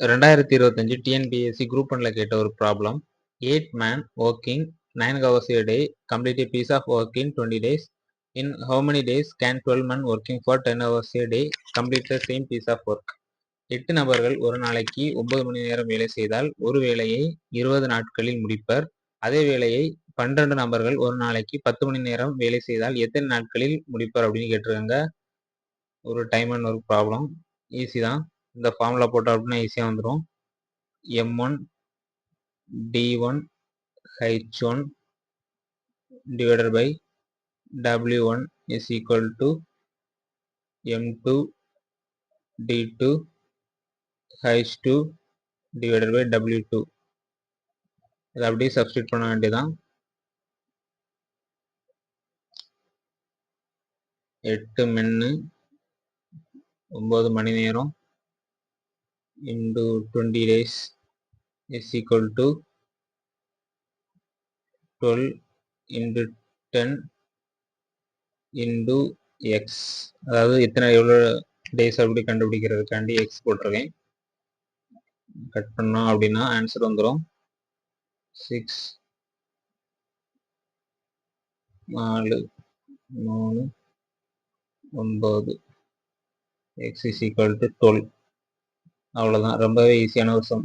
ரெண்டாயிரத்தி இருபத்தஞ்சு TNPSC group ஒன்ல கேட்ட ஒரு problem eight men working nine hours a day complete a piece of work in 20 days. In how many days can 12 men working for 10 hours day complete the same piece of work எட்டு நபர்கள் ஒரு நாளைக்கு ஒன்பது மணி நேரம் வேலை செய்தால் ஒரு வேலையை இருபது நாட்களில் முடிப்பர். அதே வேலையை பன்னிரண்டு நபர்கள் ஒரு நாளைக்கு பத்து மணி நேரம் வேலை செய்தால் எத்தனை நாட்களில் முடிப்பர் அப்படின்னு கேட்டிருக்காங்க. ஒரு time and work problem easy தான். இந்த ஃபார்முலா போட்டோம் அப்படின்னா ஈஸியாக வந்துடும் M one D one H one divided by W one is equal to M two D two H two divided by W two இதை அப்படியே சப்ஸ்டியூட் பண்ண வேண்டியதான் எட்டு மென்னு ஒம்பது மணி நேரம். Into twenty days is equal to twelve into ten into X அதாவது எத்தனை எவ்வளோ டேஸ் அப்படி கண்டுபிடிக்கிறதுக்காண்டி எக்ஸ் போட்டிருக்கேன். கட் பண்ணோம் அப்படின்னா ஆன்சர் வந்துடும் சிக்ஸ் நாலு மூணு ஒம்பது X is equal to twelve அவ்வளோதான் ரொம்பவே ஈஸியான ஒரு சம்